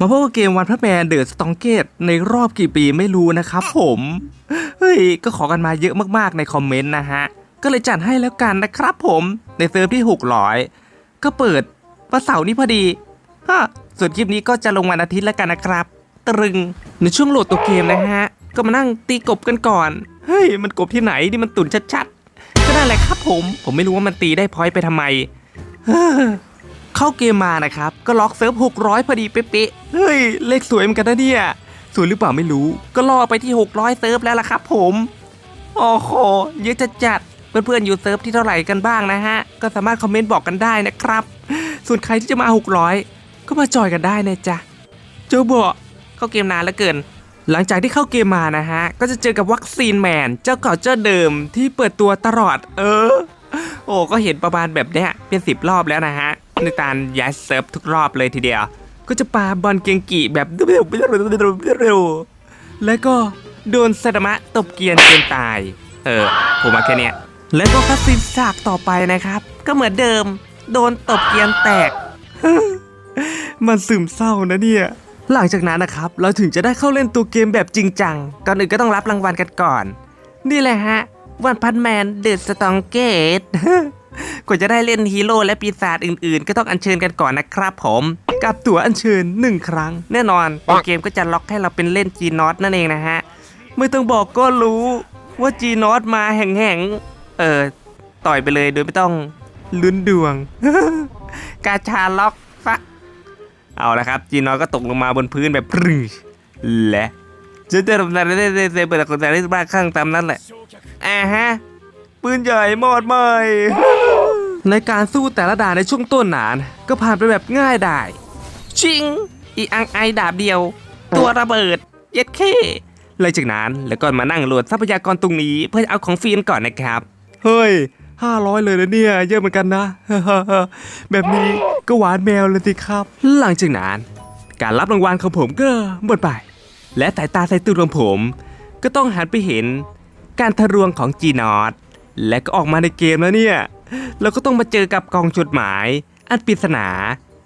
มาพบกับเกมวันพัทแมนเดอะสตองเกตในรอบกี่ปีไม่รู้นะครับผม เฮ้ย ก็ขอกันมาเยอะมากๆในคอมเมนต์นะฮะ ก็เลยจัดให้แล้วกันนะครับผมในเซิร์ฟที่ 600 ก็เปิดวันเสาร์นี้พอดีฮะส่วนคลิปนี้ก็จะลงวันอาทิตย์แล้วกันนะครับ ตรึงในช่วงโหลดตัวเกมนะฮะ ก็มานั่งตีกบกันก่อน เฮ้ย มันกบที่ไหนนี่มันตุ่นชัดๆก็นั่นแหละครับผม ผมไม่รู้ว่ามันตีได้พอยต์ไปทำไม เข้าเกมมานะครับ ก็ล็อกเซิร์ฟ600 พอดีเป๊ะเฮ้ย เลขสวยเหมือนกันนะเนี่ยสวยหรือเปล่าไม่รู้ ก็ล่อไปที่ 600 เซิร์ฟแล้วล่ะครับผมโอ้โหเยอะจะจัดเพื่อนๆอยู่เซิร์ฟที่เท่าไหร่กันบ้างนะฮะ ก็สามารถคอมเมนต์บอกกันได้นะครับ ส่วนใครที่จะมา 600 ก็มาจอยกันได้นะจ๊ะโจโบะเข้าเกมนานเหลือเกิน หลังจากที่เข้าเกมมานะฮะ ก็จะเจอกับวัคซีนแมน เจ้าเก่าเจ้าเดิมที่เปิดตัวตลอด เออ โอ้ก็เห็นประมาณแบบเนี้ยเป็นสิบรอบแล้วนะฮะ ในการย้ายเซิร์ฟทุกรอบเลยทีเดียว ก็จะปาบอลเกงกีแบบเร็วๆแล้วก็โดนซดมะตบเกียนจนตาย เออผมมาแค่นี้แล้วก็คัสซินฉากต่อไปนะครับ ก็เหมือนเดิม โดนตบเกียนแตก มันซึมเศร้านะเนี่ย หลังจากนั้นนะครับ เราถึงจะได้เข้าเล่นตัวเกมแบบจริงจัง ก่อนอื่นก็ต้องรับรางวัลกันก่อน นี่แหละฮะ วันพันแมนเดอะสตองเกต กว่าจะได้เล่นฮีโร่และปีศาจอื่นๆ ก็ต้องอัญเชิญกันก่อนนะครับผมกับตั๋วอัญเชิญ 1 ครั้ง แน่นอนเกมก็จะล็อกให้เราเป็นเล่นจีนอตนั่นเองนะฮะ ไม่ต้องบอกก็รู้ว่าจีนอตมาแห่งๆ เออต่อยไปเลยโดยไม่ต้องลุ้นดวง กาชาล็อกฟะเอาละครับ จีนอตก็ตกลงมาบนพื้นแบบพรึงและจะได้รับการได้ได้เปิดคนแต่ได้บ้าข้างตามนั้นแหละอ่าฮะ ปืนใหญ่หมดไหม ในการสู้แต่ละด่านในช่วงต้นหนาน ก็ผ่านไปแบบง่ายดายชิง อีอังไอดาบเดียว ตัวระเบิด เย็ดเข้เลยจากนั้นแล้วก็มานั่งโหลดทรัพยากรตรงนี้เพื่อเอาของฟรีกันก่อนนะครับ เฮ้ย500เลยนะเนี่ย เยอะเหมือนกันนะ แบบนี้ก็หวานแมวเลยสิครับ หลังจากนั้น การรับรางวัลของผมก็หมดไป และสายตาใส่ตู้ของผม ก็ต้องหันไปเห็น การทะลวงของจีนอตและก็ออกมาในเกมแล้วเนี่ย เราก็ต้องมาเจอกับกองจดหมายอันปริศนา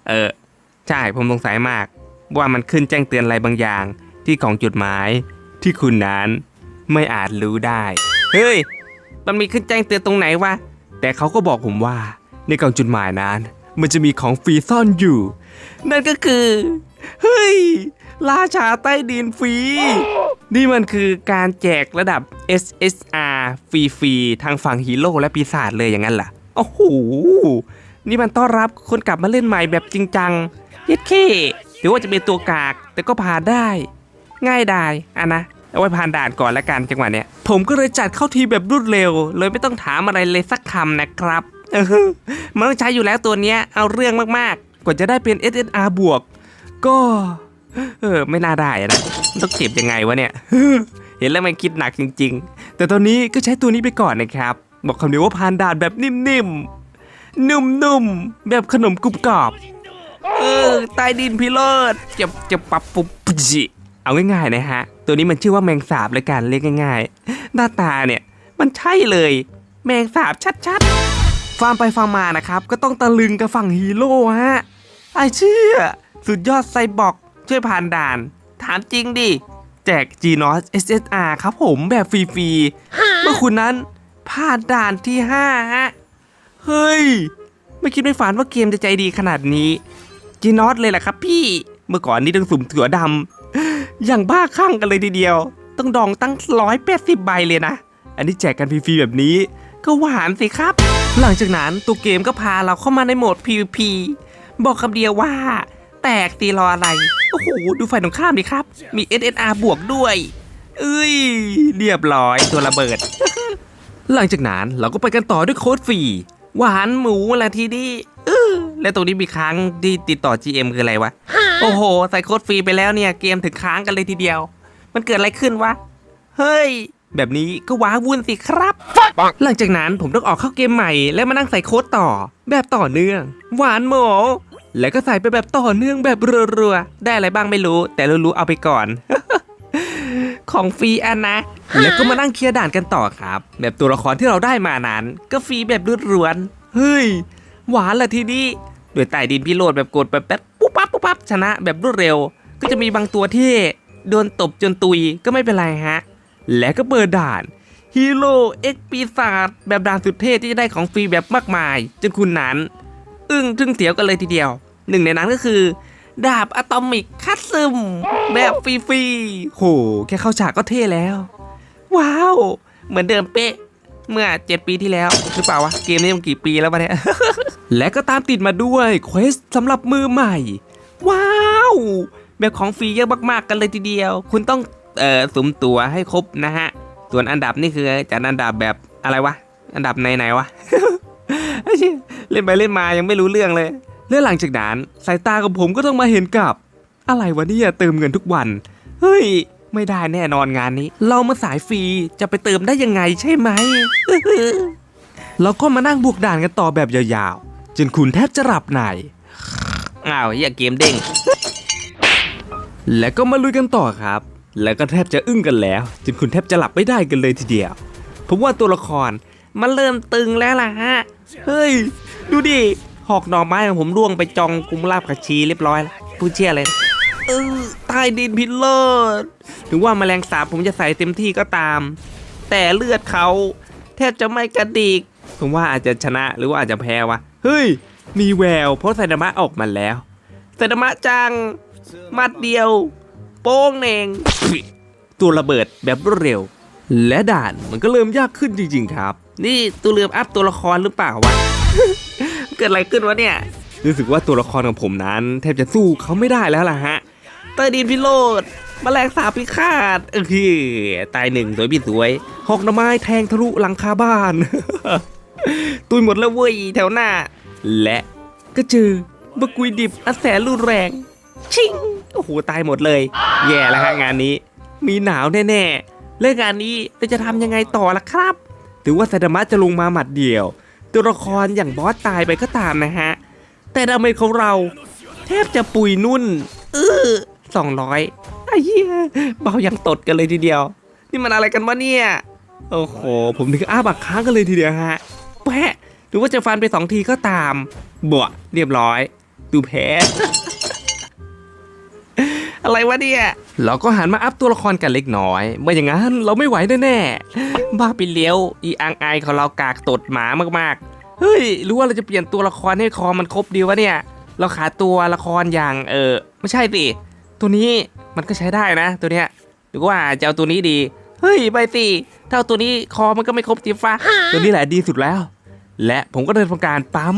เออ ใช่ ผมสงสัยมาก ว่ามันขึ้นแจ้งเตือนอะไรบางอย่าง ที่กล่องจดหมายที่คุณนั้นไม่อาจรู้ได้ เฮ้ย มันมีขึ้นแจ้งเตือนตรงไหนวะ แต่เขาก็บอกผมว่า ในกล่องจดหมายนั้น มันจะมีของฟรีซ่อนอยู่ นั่นก็คือ เฮ้ย ราชาใต้ดินฟรี นี่มันคือการแจกระดับ SSR ฟรีๆ ทางฝั่งฮีโร่และปีศาจเลยอย่างนั้นล่ะ โอ้โห นี่มันต้อนรับคนกลับมาเล่นใหม่แบบจริงจัง เย็ดเข้ถือว่าจะเป็นตัวกาก แต่ก็ผ่านได้ ง่ายดายอะนะ เอาไว้ผ่านด่านก่อนละกันจังหวะเนี้ย ผมก็เลยจัดเข้าทีแบบรวดเร็ว เลยไม่ต้องถามอะไรเลยสักคำนะครับมันต้องใช้อยู่แล้วตัวเนี้ยเอาเรื่องมากๆ กว่าจะได้เป็น SSR บวก ก็ เออ ไม่น่าได้นะต้องเก็บยังไงวะเนี่ย เห็นแล้วมันคิดหนักจริง ๆ แต่ตอนนี้ก็ใช้ตัวนี้ไปก่อนนะครับ บอกคำเดียวว่าผ่านด่านแบบนิ่มๆ นุ่มๆ แบบขนมกรุบกรอบ เออใต้ดินพิโรธจะจะปับปุบจิเอาง่ายๆนะฮะ ตัวนี้มันชื่อว่าแมงสาบเลยกันเรียกง่าย ๆ หน้าตาเนี่ยมันใช่เลย แมงสาบชัดๆ ฟังไปฟังมานะครับ ก็ต้องตะลึงกับฝั่งฮีโร่ฮะไอเชื่อ สุดยอดไซบอร์ก ช่วยผ่านด่าน ถามจริงดิ แจก g n o s SSR ครับผมแบบฟรีๆ เมื่อคุณนั้นผ่านด่านที่ 5 ฮะ เฮ้ย ไม่คิดไม่ฝันว่าเกมจะใจดีขนาดนี้จีนอตเลยแหละครับพี่ เมื่อก่อนนี่ต้องสุ่มถั่วดำอย่างบ้าคลั่งกันเลยทีเดียว ต้องดองตั้งร้อยแปดสิบใบเลยนะ อันนี้แจกกันฟรีๆแบบนี้ ก็หวานสิครับ หลังจากนั้นตัวเกมก็พาเราเข้ามาในโหมด PVP บอกคำเดียวว่า แตกตีรออะไร โอ้โห ดูฝ่ายตรงข้ามดิครับ มี SSR บวกด้วย เอ้ย เรียบร้อยตัวระเบิด หลังจากนั้นเราก็ไปกันต่อด้วยโค้ดฟรีหวานหมูละทีนี้เออแล้วตรงนี้มีค้างที่ติดต่อ GM คืออะไรวะ โอ้โห ใส่โค้ดฟรีไปแล้วเนี่ย เกมถึงค้างกันเลยทีเดียว มันเกิดอะไรขึ้นวะ เฮ้ย แบบนี้ก็ว้าวุ่นสิครับ หลังจากนั้นผมต้องออกเข้าเกมใหม่ แล้วมานั่งใส่โค้ดต่อ แบบต่อเนื่อง หวานหมู แล้วก็ใส่ไปแบบต่อเนื่องแบบรัวๆ ได้อะไรบ้างไม่รู้ แต่รู้ๆเอาไปก่อน ของฟรีอันนะ แล้วก็มานั่งเคลียร์ด่านกันต่อครับ แบบตัวละครที่เราได้มานั้น ก็ฟรีแบบล้วนเฮ้ย หวานละทีนี้ด้วยใต้ดินพิโรดแบบกดแบบแป๊บปุ๊บปั๊บปุ๊บปั๊บชนะแบบรวดเร็ว ก็จะมีบางตัวที่โดนตบจนตุยก็ไม่เป็นไรฮะ และก็เปิดด่านฮีโร่เอ็กปีศาจแบบด่านสุดเท่ที่จะได้ของฟรีแบบมากมาย จนคุณนั้น อึ้งทึ่งเถียวกันเลยทีเดียว หนึ่งในนั้นก็คือ ดาบอะตอมิกคัตซึม แบบฟรีๆโหแค่เข้าฉากก็เท่แล้ว ว้าว เหมือนเดิมเป๊ะ เมื่อ7ปีที่แล้วหรือเปล่าวะ เกมนี้มันกี่ปีแล้ววะเนี่ย และก็ตามติดมาด้วยเควสสำหรับมือใหม่ ว้าว แบบของฟรีเยอะมากๆกันเลยทีเดียว คุณต้องเอ่อสุ่มตัวให้ครบนะฮะ ส่วนอันดับนี่คือจัดอันดับแบบอะไรวะ อันดับไหนๆวะ เชี่ยเล่นไปเล่นมายังไม่รู้เรื่องเลยและหลังจากนั้นสายตาของผมก็ต้องมาเห็นกับ อะไรวะเนี่ยเติมเงินทุกวัน เฮ้ย ไม่ได้แน่นอนงานนี้ เรามาสายฟรีจะไปเติมได้ยังไงใช่ไหมเราก็มานั่งบวกด่านกันต่อแบบยาวๆ จนคุณแทบจะหลับในอ้าวอย่าเกมเด้งและก็มาลุยกันต่อครับ แล้วก็แทบจะอึ้งกันแล้ว จนคุณแทบจะหลับไม่ได้กันเลยทีเดียว ผมว่าตัวละครมันเริ่มตึงแล้วล่ะฮะ เฮ้ย ดูดิ หอกหน่อไม้ของผมร่วงไปจองกุมลาบกระชีเรียบร้อยแล้วผู้เชี่ยเลยเออใต้ดินพิโรธถึงว่าแมลงสาบผมจะใส่เต็มที่ก็ตาม แต่เลือดเขาแทบจะไม่กระดิกผมว่าอาจจะชนะหรือว่าอาจจะแพ้วะ เฮ้ย มีแวว เพราะไซดามะออกมาแล้วไซดามะจัง มัดเดียว โป้งเองตัวระเบิดแบบรวดเร็ว และด่านมันก็เริ่มยากขึ้นจริงๆครับ นี่ตัวเริ่มอัพตัวละครหรือเปล่าวะ เกิดอะไรขึ้นวะเนี่ย รู้สึกว่าตัวละครของผมนั้น แทบจะสู้เขาไม่ได้แล้วล่ะฮะใต้ดินพิโรธแมลงสาบพิฆาตเออคือตายหนึ่งสวยพี่สวย หอกหน่อไม้แทงทะลุหลังคาบ้าน ตุยหมดแล้วเว้ยแถวหน้า และก็เจอมะกุยดิบอันแสนรุนแรง ชิง โอ้โห ตายหมดเลย แย่แล้วฮะงานนี้ มีหนาวแน่ ๆ และงานนี้เราจะทำยังไงต่อล่ะครับถือว่าไซดามะจะลงมาหมัดเดียว ตัวละครอย่างบอสตายไปก็ตามนะฮะ แต่ดาเมจของเราแทบจะปุยนุ่น เออสองร้อยไอ้เหี้ยเบายังตดกันเลยทีเดียว นี่มันอะไรกันวะเนี่ย โอ้โห ผมถึงอ้าปากค้างกันเลยทีเดียวฮะแปะหรือว่าจะฟันไปสองทีก็ตามบวเรียบร้อย ดูแพ้ อะไรวะเนี่ย เราก็หันมาอัพตัวละครกันเล็กน้อยไม่อย่างนั้นเราไม่ไหวแน่ๆบ้าไปเลี้ยว อีอังไอของเรากากตดหมามากๆ เฮ้ย รู้ว่าเราจะเปลี่ยนตัวละครให้คอมันครบดีวะเนี่ย เราขาดตัวละครอย่างเออไม่ใช่สิตัวนี้มันก็ใช้ได้นะ ตัวเนี้ยหรือว่าจะเอาตัวนี้ดี เฮ้ยไปสิถ้าเอาตัวนี้คอมันก็ไม่ครบจีฟ้า ตัวนี้แหละดีสุดแล้ว และผมก็เดินทำการปั๊ม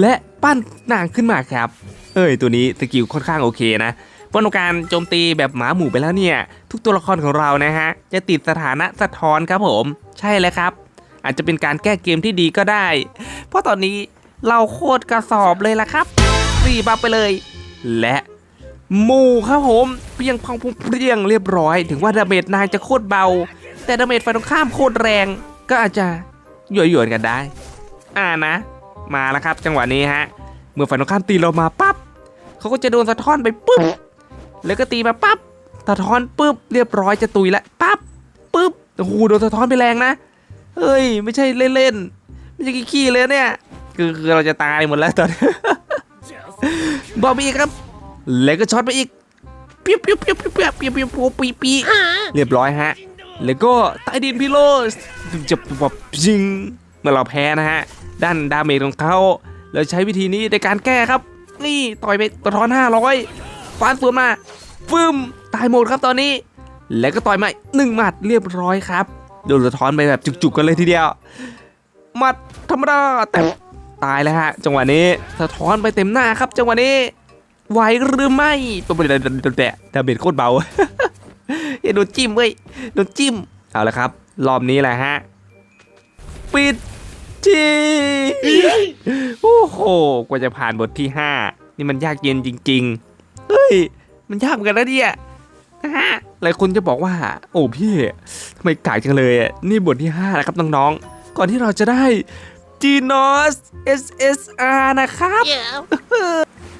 และปั้นนางขึ้นมาครับ เอ้ยตัวนี้สกิลค่อนข้างโอเคนะ ป้องการโจมตีแบบหมาหมู่ไปแล้วเนี่ย ทุกตัวละครของเรานะฮะ จะติดสถานะสะท้อนครับผม ใช่แล้วครับ อาจจะเป็นการแก้เกมที่ดีก็ได้ เพราะตอนนี้เราโคตรกระสอบเลยล่ะครับรีบัฟไปเลย และหมู่ครับผมเพียงพังพุงเพียงเรียบร้อย ถึงว่าดาเมจนางจะโคตรเบา แต่ดาเมจฝ่ายตรงข้ามโคตรแรง ก็อาจจะหยวนๆกันได้ อ่านะ มาแล้วครับ จังหวะนี้ฮะ เมื่อฝ่ายตรงข้ามตีเรามาปั๊บเขาก็จะโดนสะท้อนไปปุ๊บ แล้วก็ตีมาปั๊บสะท้อนปุ๊บเรียบร้อยจะตุยละปั๊บปุ๊บโอ้โหโดนสะท้อนไปแรงนะเฮ้ย ไม่ใช่เล่นๆไม่ใช่ขี้เลยเนี่ยคือคือเราจะตายหมดแล้วตอนนี้บอมไปอีกครับ แล้วก็ช็อตไปอีกเปียบเปียบเปียบเปียบเปียบเปียบเปียบปีปีเรียบร้อยฮะ แล้วก็ใต้ดินพิโรสจะแบบยิงเมื่อเราแพ้นะฮะ ด้านดาเมจของเขาเราใช้วิธีนี้ในการแก้ครับ นี่ต่อยไปสะท้อน500 ฟานสวนมาฟึมตายหมดครับตอนนี้ แล้วก็ต่อยมาหนึ่งหมัดเรียบร้อยครับโดนสะท้อนไปแบบจุกๆกันเลยทีเดียวหมัดธรรมดาแต่ตายแล้วฮะ จังหวะนี้สะท้อนไปเต็มหน้าครับ จังหวะนี้ไหวหรือไม่ตัวเด็ดแดะดาเมจโคตรเบาอย่าโดนจิ้มเว้ยโดนจิ้มเอาละครับ รอบนี้แหละฮะปิดทีโอ้โหกว่าจะผ่านบทที่ 5 นี่มันยากเย็นจริง ๆ เฮ้ย มันยากเหมือนกันนะเนี่ยนะฮะหลายคนจะบอกว่า โอ้พี่ทำไมกากจังเลยอะนี่บทที่ 5 นะครับน้องๆ ก่อนที่เราจะได้ g n o s SSR นะครับ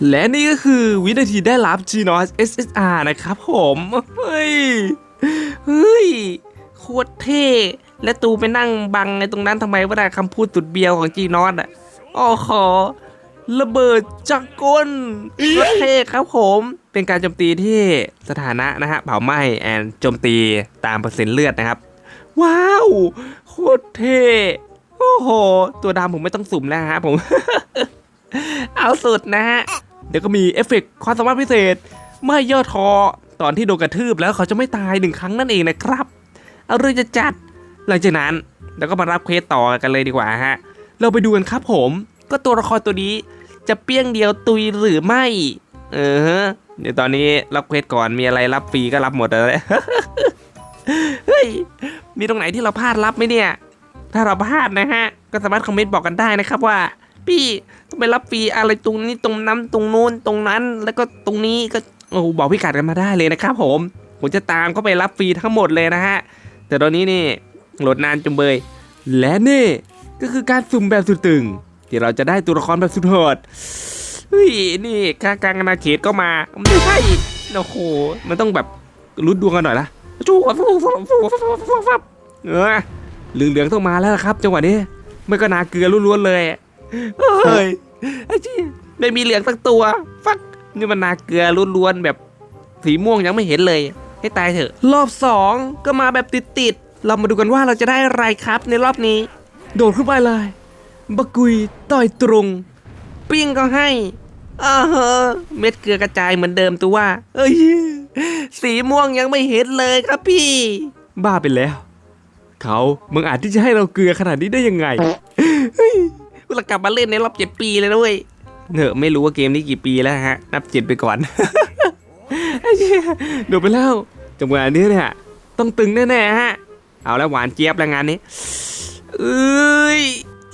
และนี่ก็คือวินาทีได้รับ g n o s SSR นะครับผม เฮ้ย เฮ้ย โคตรเท่ และตูไปนั่งบังในตรงนั้นทำไมวะนะคำพูดสุดเบียวของจีนอสอะ โอ้โห ระเบิดจักรกลโคตรเท่ครับผม เป็นการโจมตีที่สถานะนะฮะเผาไหม้แอนโจมตีตามเปอร์เซ็นต์เลือดนะครับ ว้าว โคตรเท่โอ้โห ตัวดำผมไม่ต้องสุ่มแล้วฮะผม เอาสุดนะฮะ เดี๋ยวก็มีเอฟเฟกต์ความสามารถพิเศษ ไม่ย่อท้อตอนที่โดนกระทืบแล้วเขาจะไม่ตายหนึ่งครั้งนั่นเองนะครับ เอาเรื่องจะจัด หลังจากนั้นเราก็มารับเควสต่อกันเลยดีกว่าฮะ เราไปดูกันครับผม ก็ตัวละครตัวนี้ จะเปี้ยงเดียวตุยหรือไม่ เออฮะเดี๋ยวตอนนี้รับเควสก่อนมีอะไรรับฟรีก็รับหมดเลยเฮ้ยมีตรงไหนที่เราพลาดรับไหมเนี่ย ถ้าเราพลาดนะฮะ ก็สามารถคอมเมนต์บอกกันได้นะครับว่า พี่ต้องไปรับฟรีอะไรตรงนี้ตรงนั้นตรงนู้นตรงนั้น แล้วก็ตรงนี้ก็โอ้บอกพี่กัดกันมาได้เลยนะครับผมผมจะตามเข้าไปรับฟรีทั้งหมดเลยนะฮะ แต่ตอนนี้นี่โหลดนานจุงเบย และนี่ก็คือการสุ่มแบบสุดตึง ที่เราจะได้ตัวละครแบบสุดโหดเฮ้ยนี่กางกลางอาณาเขตก็มาไม่ใช่โอ้โหมันต้องแบบรุดดวงกันหน่อยละจูฟับฟับฟับฟับฟับฟับเออเหลืองๆต้องมาแล้วครับ จังหวะนี้ไม่ก็นาเกลือล้วนๆเลยเฮ้ยไอ้จี้ไม่มีเหลืองสักตัวฟักนี่มันนาเกลือล้วนๆแบบสีม่วงยังไม่เห็นเลย ให้ตายเถอะ รอบสองก็มาแบบติดๆเรามาดูกันว่าเราจะได้อะไรครับในรอบนี้ โดดขึ้นไปเลย บะกุยต่อยตรง ปิ้งก็ให้อ่าฮะเม็ดเกลือกระจายเหมือนเดิมตัวว่า เอ้ย สีม่วงยังไม่เห็นเลยครับพี่ บ้าไปแล้ว เขามึงอาจที่จะให้เราเกลือขนาดนี้ได้ยังไงเฮ้ยเรากลับมาเล่นในรอบเจ็ดปีเลยนะเว้ยเนอะไม่รู้ว่าเกมนี้กี่ปีแล้วฮะ นับเจ็ดไปก่อนไอ้เหี้ยโดดไปแล้วจังหวะนี้เนี่ยต้องตึงแน่ๆฮะ เอาแล้วหวานเจี๊ยบแล้วงานนี้เอ้ย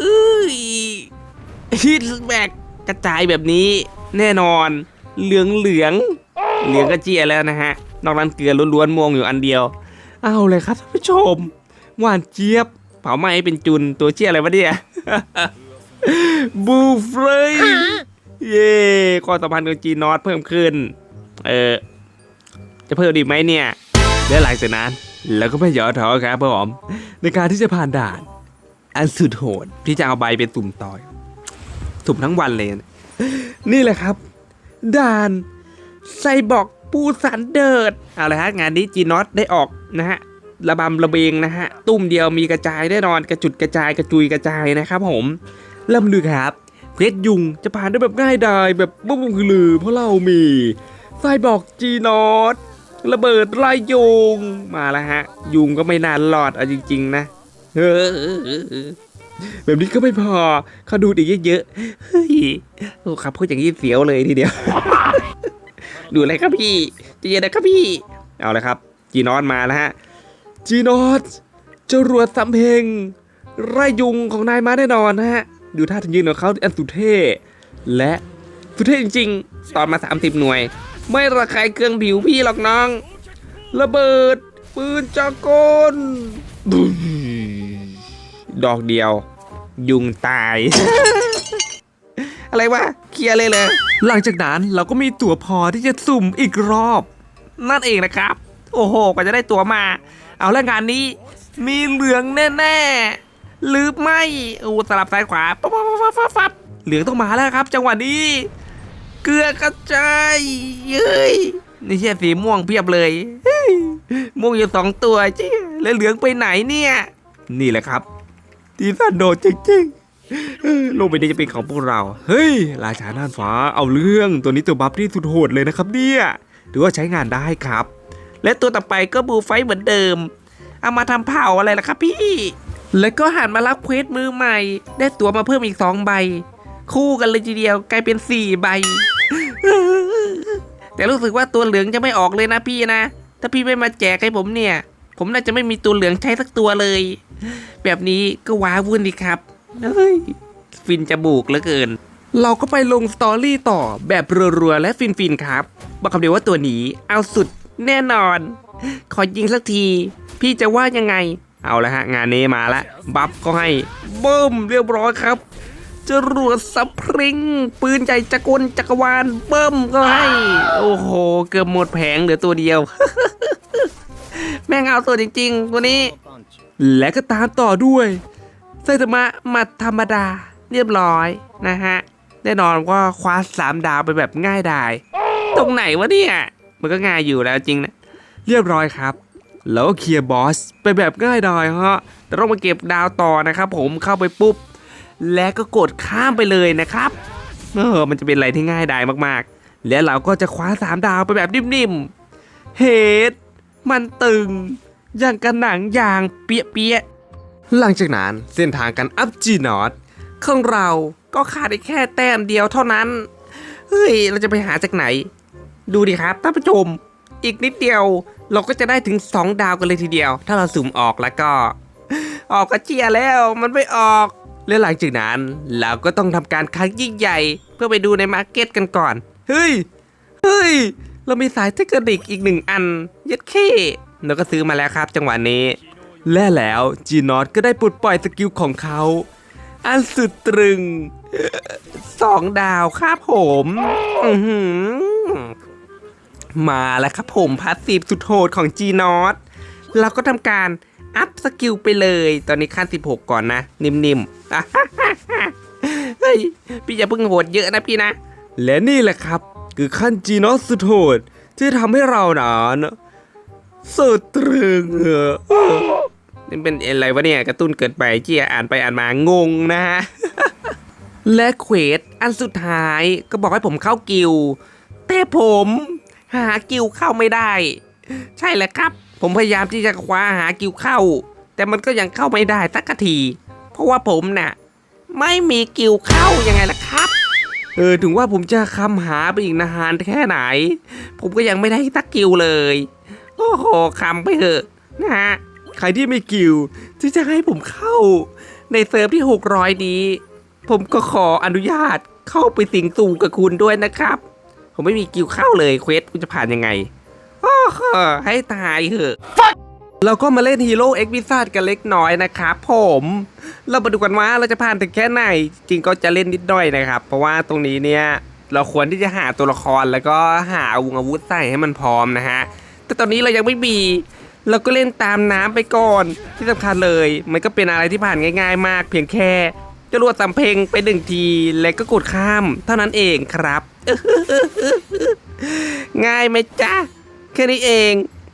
เอ้ยฮิตแบกกระจายแบบนี้ แน่นอนเหลืองเหลืองเหลืองก็เจียแล้วนะฮะ นอกนั้นเกลือล้วนๆม่วงอยู่อันเดียว เอาเลยครับท่านผู้ชมหวานเจี๊ยบ เผาไหม้เป็นจุนตัวเจี๊ยอะไรวะเนี่ยบูเฟรยเย่ความสัมพันธ์กับจีนอตเพิ่มขึ้น เออจะเพิ่มดีไหมเนี่ยและหลังจากนั้นเราก็ไม่ย่อท้อครับผมในการที่จะผ่านด่าน อันสุดโหดที่จะเอาใบไปสุ่มต่อยสุ่มทั้งวันเลยนะนี่แหละครับ ด่านไซบอกปูสันเดิดเอาละฮะงานนี้จีนอตได้ออกนะฮะระบำระเบงนะฮะ ตุ้มเดียวมีกระจายแน่นอนกระจุดกระจายกระจุยกระจายนะครับ ผมเริ่มดูครับเพชรยุงจะผ่านได้แบบง่ายดายแบบบุ้งคือลือ เพราะเรามีไซบอกจีนอตระเบิดไล่ยุงมาแล้วฮะ ยุงก็ไม่นานรอดเอาจริง ๆ นะ เออแบบนี้ก็ไม่พอเขาดูอีกเยอะๆเฮ้ยโอ้ครับพูดอย่างนี้เสียวเลยทีเดียว ดูอะไรครับพี่จะย็นนะครับพี่ เอาลยครับ จีนอสมาแล้วฮะ จีนอสจรวดสำเพ็งไร่ยุงของนายมาแน่นอนนะฮะ ดูท่าทางยืนของเขาอันสุดเท่และสุดเท่จริงๆ ตอนมา 30 หน่วย ไม่ระคายเครื่องผิวพี่หรอกน้อง ระเบิดปืนจากกลบุ้ม ดอกเดียว ยุงตาย อะไรวะเคลียร์เลยเลยหลังจากนั้นเราก็มีตั๋วพอที่จะสุ่มอีกรอบ นั่นเองนะครับ โอ้โหกว่าจะได้ตั๋วมา เอาแล้วงานนี้ มีเหลืองแน่ๆหรือไม่อู้สลับซ้ายขวาปั๊บปั๊บปั๊บปั๊บปั๊บเหลืองต้องมาแล้วครับ จังหวะนี้ เกลือกระจายเย้ยนี่เช่สีม่วงเพียบเลยเฮ้ยม่วงอยู่สองตัวจี้แล้วเหลืองไปไหนเนี่ย นี่แหละครับ ที่สันโดดจริงๆโลกใบนี้จะเป็นของพวกเรา เฮ้ย ราชาน่านฟ้าเอาเรื่องตัวนี้ตัวบัฟที่สุดโหดเลยนะครับเนี่ยถือว่าใช้งานได้ครับ และตัวต่อไปก็บูไฟเหมือนเดิม เอามาทำเผาอะไรล่ะครับพี่ แล้วก็หันมารับเควสมือใหม่ ได้ตัวมาเพิ่มอีกสองใบ คู่กันเลยทีเดียวกลายเป็นสี่ใบ แต่รู้สึกว่าตัวเหลืองจะไม่ออกเลยนะพี่นะ ถ้าพี่ไม่มาแจกให้ผมเนี่ย ผมน่าจะไม่มีตัวเหลืองใช้สักตัวเลย แบบนี้ก็ว้าวุ่นดีครับเฮ้ยฟินจะบุกเหลือเกิน เราก็ไปลงสตอรี่ต่อแบบรัวๆและฟินๆครับ บอกคำเดียวว่าตัวนี้เอาสุดแน่นอน ขอยิงสักที พี่จะว่ายังไง เอาละฮะ งานนี้มาละบัฟก็ให้เบิ้มเรียบร้อยครับจรวดสปริง ปืนใหญ่จักรจักรวาลเบิ้มก็ให้ โอ้โห เกือบหมดแผงเหลือตัวเดียว แม่งเอาตัวจริง ๆ ตัวนี้ และก็ตามต่อด้วยไซตามะมัดธรรมดาเรียบร้อยนะฮะ แน่นอนว่าคว้าสามดาวไปแบบง่ายดาย ตรงไหนวะเนี่ย มันก็ง่ายอยู่แล้วจริงนะ เรียบร้อยครับ แล้วก็เคลียร์บอสไปแบบง่ายดายฮะแต่ต้องมาเก็บดาวต่อนะครับผมเข้าไปปุ๊บ และก็กดข้ามไปเลยนะครับเออมันจะเป็นอะไรที่ง่ายดายมากๆ และเราก็จะคว้าสามดาวไปแบบนิ่มๆ เฮดมันตึง อย่างกันหนังอย่างเปียเปียๆหลังจากนั้นเส้นทางการอัพจีนอตของเราก็ขาดได้แค่แต้มเดียวเท่านั้น เฮ้ย เราจะไปหาจากไหน ดูดิครับท่านผู้ชม อีกนิดเดียวเราก็จะได้ถึง 2 ดาวกันเลยทีเดียว ถ้าเราสุ่มออกแล้วก็ ออกก็เจียแล้วมันไม่ออก และหลังจากนั้นเราก็ต้องทำการครั้งยิ่งใหญ่ เพื่อไปดูในมาร์เก็ตกันก่อน เฮ้ย เฮ้ย เรามีสายเทคนิคอีกหนึ่งอันยัดเข้ เราก็ซื้อมาแล้วครับจังหวะนี้ และแล้วจีนอตก็ได้ปลดปล่อยสกิลของเขา อันสุดตรึงสองดาวครับผมมาแล้วครับผมพาสซีฟสุดโหดของ G n o t เราก็ทำการอัพสกิลไปเลย ตอนนี้ขั้น 16 ก่อนนะ นิ่มๆเฮ้ยพี่อย่าเพิ่งโหดเยอะนะพี่นะ และนี่แหละครับ คือขั้นจีนอตสุดโหดที่ทำให้เราหนาน สุดตรึงเออนี่เป็นอะไรวะเนี่ย กระตุ้นเกิดไปเจียอ่านไปอ่านมางงนะฮะ และเควสอันสุดท้ายก็บอกให้ผมเข้ากิลแต่ผมหากิลเข้าไม่ได้ ใช่แหละครับ ผมพยายามที่จะคว้าหากิลเข้า แต่มันก็ยังเข้าไม่ได้สักที เพราะว่าผมน่ะ ไม่มีกิลเข้ายังไงล่ะครับ เออถึงว่าผมจะคำหาไปอีกนานแค่ไหน ผมก็ยังไม่ได้สักกิลเลย อ้โหคำไปเถอะนะฮะใครที่ไม่กิวที่จะให้ผมเข้า ในเซิร์ฟที่ 600 นี้ ผมก็ขออนุญาตเข้าไปสิงสู่กับคุณด้วยนะครับ ผมไม่มีกิวเข้าเลยเควสคุณจะผ่านยังไงโอ้โหให้ตายเถอะเราก็มาเล่นฮีโร่เอ็กซ์พิซซ่ากันเล็กน้อยนะครับผม เรามาดูกันว่าเราจะผ่านถึงแค่ไหน จริงก็จะเล่นนิดหน่อยนะครับ เพราะว่าตรงนี้เนี่ย เราควรที่จะหาตัวละครแล้วก็หาอาวุธอาวุธใส่ให้มันพร้อมนะฮะ แต่ตอนนี้เรายังไม่มี เราก็เล่นตามน้ำไปก่อน ที่สำคัญเลย มันก็เป็นอะไรที่ผ่านง่าย ๆ มาก เพียงแค่จรวดสำเพ็งไปหนึ่งทีแล้วก็กดข้าม เท่านั้นเองครับ ง่ายไหมจ๊ะ แค่นี้เอง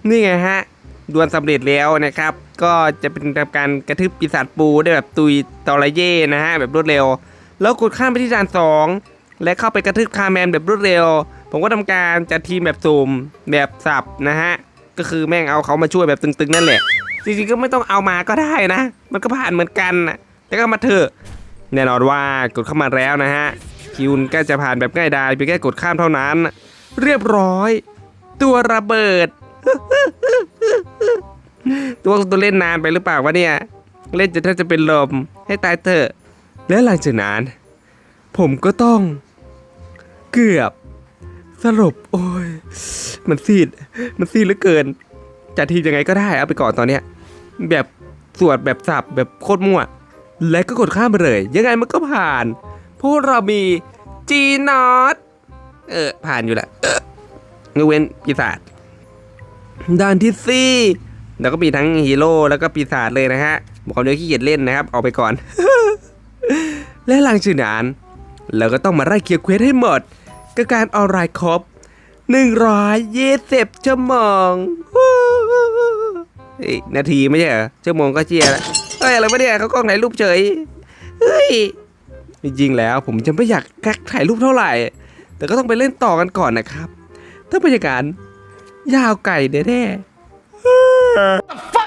นี่ไงฮะดวลสำเร็จแล้วนะครับ ก็จะเป็นการกระทืบปีศาจปูได้แบบตุยตอระเย่นะฮะแบบรวดเร็ว แล้วกดข้ามไปที่ด่านสองและเข้าไปกระทืบคาแมนแบบรวดเร็ว ผมก็ทำการจัดทีมแบบสุ่มแบบสับนะฮะ ก็คือแม่งเอาเขามาช่วยแบบตึงๆนั่นแหละ จริงๆก็ไม่ต้องเอามาก็ได้นะ มันก็ผ่านเหมือนกันนะแต่ก็มาเถอะแน่นอนว่ากดเข้ามาแล้วนะฮะคิวก็จะผ่านแบบง่ายดายเพียงแค่กดข้ามเท่านั้น เรียบร้อย ตัวระเบิด ตัวตัวเล่นนานไปหรือเปล่าวะเนี่ย เล่นจนแทบจะเป็นลมให้ตายเถอะ และหลังจากนั้น ผมก็ต้อง เกือบ สรุปโอ้ย มันซีด มันซีดเหลือเกิน จัดทียังไงก็ได้เอาไปก่อนตอนเนี้ย แบบสวดแบบสับแบบโคตรมั่ว และก็กดข้ามไปเลย ยังไงมันก็ผ่านเพราะเรามีจีนอตเออ ผ่านอยู่แหละเออยกเว้นปีศาจด่านที่สี่แล้วก็มีทั้งฮีโร่แล้วก็ปีศาจเลยนะฮะบอกเขาเนื้อขี้เกียจเล่นนะครับ เอาไปก่อน และหลังจากนั้นเราก็ต้องมาไล่เคลียร์เควสให้หมด กับการออนไลน์ครบ120ชั่วโมงนาทีไม่ใช่เหรอชั่วโมงก็เจียแล้วเฮ้ยอะไรวะเนี่ยเขากล้องถ่ายรูปเฉยเฮ้ยจริงๆแล้วผมจะไม่อยากกักถ่ายรูปเท่าไหร่ แต่ก็ต้องไปเล่นต่อกันก่อนนะครับ ถ้าเป็นอย่างนั้นยาวไก่แน่ๆ